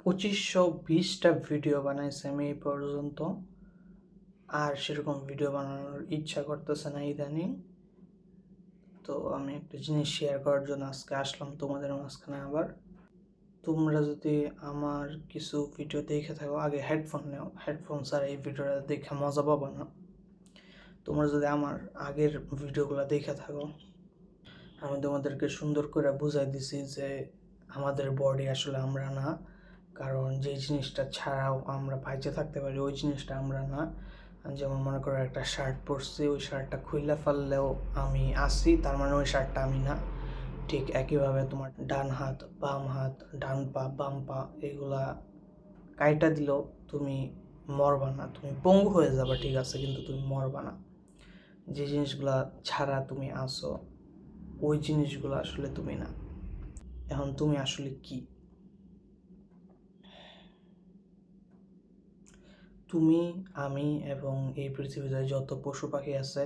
পঁচিশশো বিশটা ভিডিও বানাইছি আমি এই পর্যন্ত। আর সেরকম ভিডিও বানানোর ইচ্ছা করতেছে না ইদানিং। তো আমি একটা জিনিস শেয়ার করার জন্য আজকে আসলাম তোমাদের মাঝখানে আবার। তোমরা যদি আমার কিছু ভিডিও দেখে থাকো, আগে হেডফোন নেও। হেডফোন ছাড়া এই ভিডিওটা দেখে মজা পাবো না। তোমরা যদি আমার আগের ভিডিওগুলো দেখে থাকো, আমি তোমাদেরকে সুন্দর করে বুঝাই দিছি যে আমাদের বডি আসলে আমরা না। কারণ যে জিনিসটা ছাড়াও আমরা বাইচে থাকতে পারি, ওই জিনিসটা আমরা না। যেমন মনে করো একটা শার্ট পরছি, ওই শার্টটা খুললে ফেললেও আমি আসি, তার মানে ওই শার্টটা আমি না। ঠিক একইভাবে তোমার ডান হাত, বাম হাত, ডান পা, বাম পা, এগুলা কাইটা দিলেও তুমি মরবা না। তুমি পঙ্গু হয়ে যাবে, ঠিক আছে, কিন্তু তুমি মরবা না। যে জিনিসগুলা ছাড়া তুমি আসো, ওই জিনিসগুলো আসলে তুমি না। এখন তুমি আসলে কি? তুমি, আমি এবং এই পৃথিবীতে যত পশু পাখি আছে,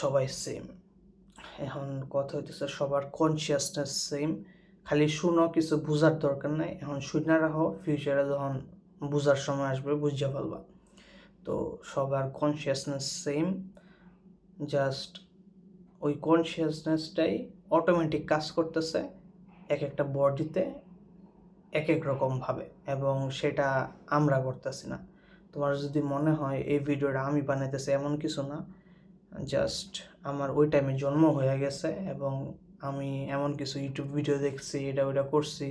সবাই সেম এখন কথা হইতেছে সবার কনসিয়াসনেস সেম খালি শুনো, কিছু বুঝার দরকার নাই। এখন শুনে রাখো ফিউচারে যখন বুঝার সময় আসবে বুঝতে পারবা তো সবার কনসিয়াসনেস সেম জাস্ট ওই কনসিয়াসনেসটাই অটোমেটিক কাজ করতেছে এক একটা বডিতে এক এক রকমভাবে এবং সেটা আমরা করতেছি না। তোমার যদি মনে হয় এই ভিডিওটা আমি বানাইতেছি এমন কিছু না জাস্ট আমার ওই টাইমে জন্ম হয়ে গেছে এবং আমি এমন কিছু ইউটিউব ভিডিও দেখছি, এটা ওইটা করছি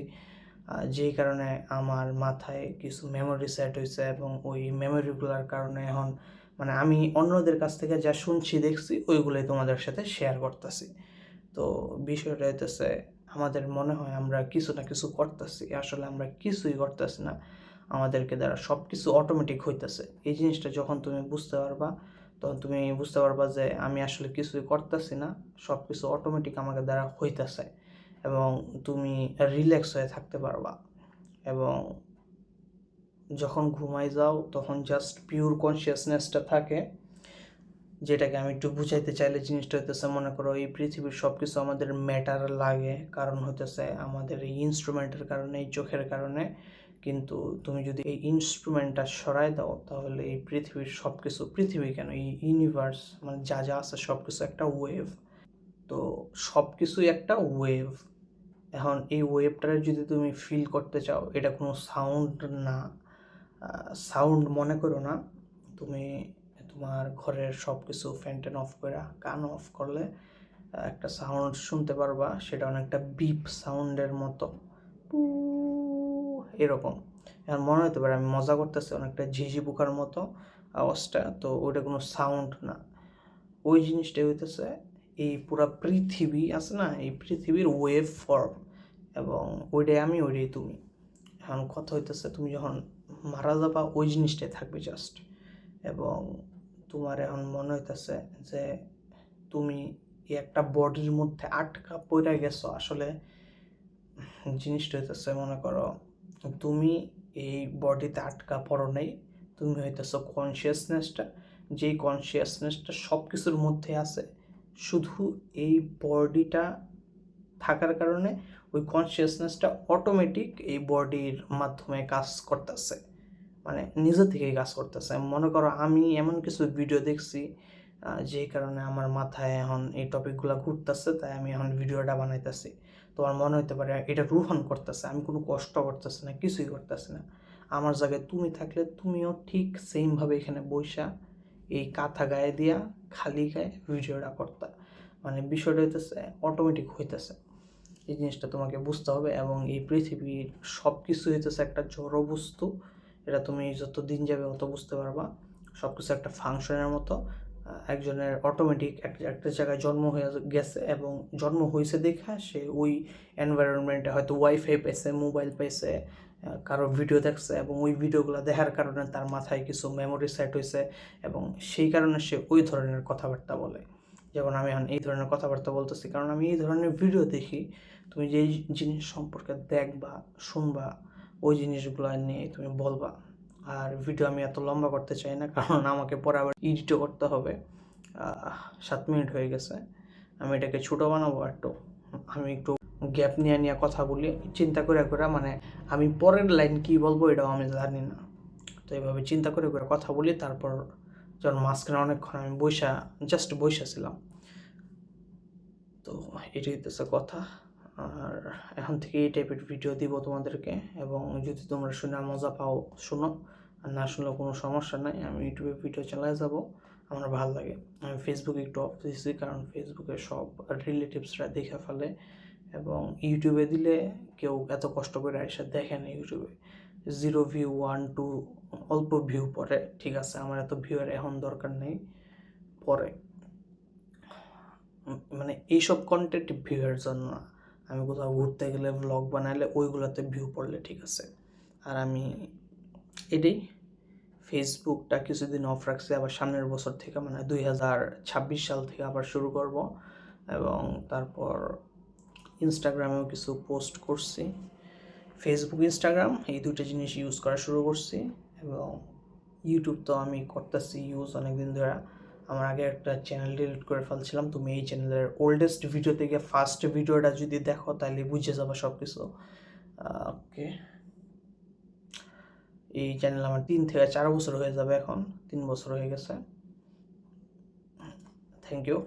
যেই কারণে আমার মাথায় কিছু মেমোরি সেট হয়েছে এবং ওই মেমোরিগুলোর কারণে এখন মানে আমি অন্যদের কাছ থেকে যা শুনছি, দেখছি, ওইগুলোই তোমাদের সাথে শেয়ার করতেছি। তো বিষয়টা হইতেছে, আমাদের মনে হয় আমরা কিছু না কিছু করতেছি, আসলে আমরা কিছুই করতেছি না। আমাদেরকে দ্বারা সব কিছু অটোমেটিক হইতেছে। এই জিনিসটা যখন তুমি বুঝতে পারবা, তখন তুমি বুঝতে পারবা যে আমি আসলে কিছুই করতেছি না সব কিছু অটোমেটিক আমাকে দ্বারা হইতেছে এবং তুমি রিল্যাক্স হয়ে থাকতে পারবা। এবং যখন ঘুমাই যাও, তখন জাস্ট পিওর কনসিয়াসনেসটা থাকে, যেটাকে আমি একটু বুঝাইতে চাইলে জিনিসটা হইতেছে, মনে করো এই পৃথিবীর সব কিছু আমাদের ম্যাটার লাগে। কারণ হইতেছে আমাদের এই ইনস্ট্রুমেন্টের কারণে, এই চোখের কারণে। কিন্তু তুমি যদি এই ইনস্ট্রুমেন্টটা সরাই দাও, তাহলে এই পৃথিবীর সব কিছু পৃথিবী কেন? এই ইউনিভার্স মানে যা যা আছে সব কিছু একটা ওয়েভ তো সব কিছুই একটা ওয়েভ এখন এই ওয়েভটারে যদি তুমি ফিল করতে চাও, এটা কোনো সাউন্ড না। সাউন্ড মনে করো না, তুমি তোমার ঘরের সব কিছু ফ্যান ট্যান অফ করে, কান অফ করলে একটা সাউন্ড শুনতে পারবা, সেটা অনেকটা বিপ সাউন্ডের মতো। এরকম। এখন মনে হতে পারে আমি মজা করতেছি অনেকটা ঝিঝি পোকার মতো আওয়াজটা, তো ওইটা কোনো সাউন্ড না। ওই জিনিসটা হইতেছে এই পুরা পৃথিবী আছে না, এই পৃথিবীর ওয়েভ ফর্ম এবং ওইটাই আমি, ওইটাই তুমি। এখন কথা হইতেছে তুমি যখন মারা যাবা, ওই জিনিসটাই থাকবে জাস্ট এবং তোমার এখন মনে হইতেছে যে তুমি একটা বডির মধ্যে আটকা পড়ে গেছো, আসলে জিনিসটা হইতেছে মনে করো তুমি এই বডিতে আটকা পড়ো নাই। তুমি হইতেছো কনসিয়াসনেসটা যেই কনসিয়াসনেসটা সব কিছুর মধ্যে আছে, শুধু এই বডিটা থাকার কারণে ওই কনসিয়াসনেসটা অটোমেটিক এই বডির মাধ্যমে কাজ করতেছে। মানে নিজে থেকেই কাজ করতেছে। মনে করো আমি এমন কিছু ভিডিও দেখছি যেই কারণে আমার মাথায় এখন এই টপিকগুলো ঘুরতেছে, তাই আমি এখন ভিডিওটা বানাইতেছি। তোমার মনে হতে পারে এটা রোহন করতেছে, আমি কোনো কষ্ট করতেছি না, কিছুই করতেছি না। আমার জায়গায় তুমি থাকলে তুমিও ঠিক সেমভাবে এখানে বইসা, এই কাঁথা গায়ে দিয়া, খালি গায়ে ভিডিওটা করতা। মানে বিষয়টা হইতেছে অটোমেটিক হইতেছে। এই জিনিসটা তোমাকে বুঝতে হবে এবং এই পৃথিবীর সব কিছু হইতেছে একটা জড় বস্তু। এটা তুমি যত দিন যাবে অত বুঝতে পারবা। সব কিছু একটা ফাংশনের মতো। একজনের অটোমেটিক একটা জায়গায় জন্ম হয়ে গেছে এবং জন্ম হয়েছে দেখা সে ওই এনভায়রনমেন্টে হয়তো ওয়াইফাই পেয়েছে মোবাইল পেয়েছে কারও ভিডিও দেখছে এবং ওই ভিডিওগুলো দেখার কারণে তার মাথায় কিছু মেমোরি সেট হয়েছে এবং সেই কারণে সে ওই ধরনের কথাবার্তা বলে। যেমন আমি এখন এই ধরনের কথাবার্তা বলতেছি, কারণ আমি এই ধরনের ভিডিও দেখি, তুমি যেই জিনিস সম্পর্কে দেখবা, শুনবা, ওই জিনিসগুলো নিয়ে তুমি বলবা। আর ভিডিও আমি এত লম্বা করতে চাই না, কারণ আমাকে পরে আবার এডিটও করতে হবে। সাত মিনিট হয়ে গেছে। আমি এটাকে ছোটো বানাবো একটু, আমি একটু গ্যাপ নিয়ে নিয়ে কথা বলি। চিন্তা করে করে মানে আমি পরের লাইন কি বলব এটাও আমি জানি না। তো এইভাবে চিন্তা করে করে কথা বলি, তারপর যখন মাঝখানে অনেকক্ষণ আমি বৈশা জাস্ট বৈশা ছিলাম। তো এটাই হচ্ছে কথা। আর এখন থেকে এই টাইপের ভিডিও দিব তোমাদেরকে এবং যদি তোমরা শুনে মজা পাও, শোনো। আর না শুনলেও কোনো সমস্যা নাই, আমি ইউটিউবে ভিডিও চালায় যাব। আমার ভালো লাগে। আমি ফেসবুকে একটু অফ দিয়েছি কারণ ফেসবুকে সব রিলেটিভসরা দেখে ফেলে এবং ইউটিউবে দিলে কেউ এত কষ্ট করে এসে দেখে না ইউটিউবে। জিরো ভিউ ওয়ান টু অল্প ভিউ পরে, ঠিক আছে? আমার এত ভিউয়ের এখন দরকার নেই পরে। মানে এইসব কন্টেন্ট ভিউয়ের জন্য না। আমি কোথাও ঘুরতে গেলে ব্লগ বানাইলে ওইগুলোতে ভিউ পড়লে ঠিক আছে। আর আমি এটাই ফেসবুকটা কিছুদিন অফ রাখছি, আবার সামনের বছর থেকে মানে দুই হাজার ছাব্বিশ সাল থেকে আবার শুরু করব। এবং তারপর ইনস্টাগ্রামেও কিছু পোস্ট করছি। ফেসবুক ইনস্টাগ্রাম এই দুটো জিনিস ইউজ করা শুরু করছি। এবং ইউটিউব তো আমি করতেছি ইউজ অনেকদিন ধরে। আমার আগে একটা চ্যানেল ডিলিট করে ফেলছিলাম, তুমি এই চ্যানেলের ওল্ডেস্ট ভিডিও থেকে ফার্স্ট ভিডিওটা যদি দেখো, তাহলে বুঝে যাব সব কিছু ওকে এই চ্যানেল আমার তিন থেকে চার বছর হয়ে যাবে এখন, তিন বছর হয়ে গেছে। Thank you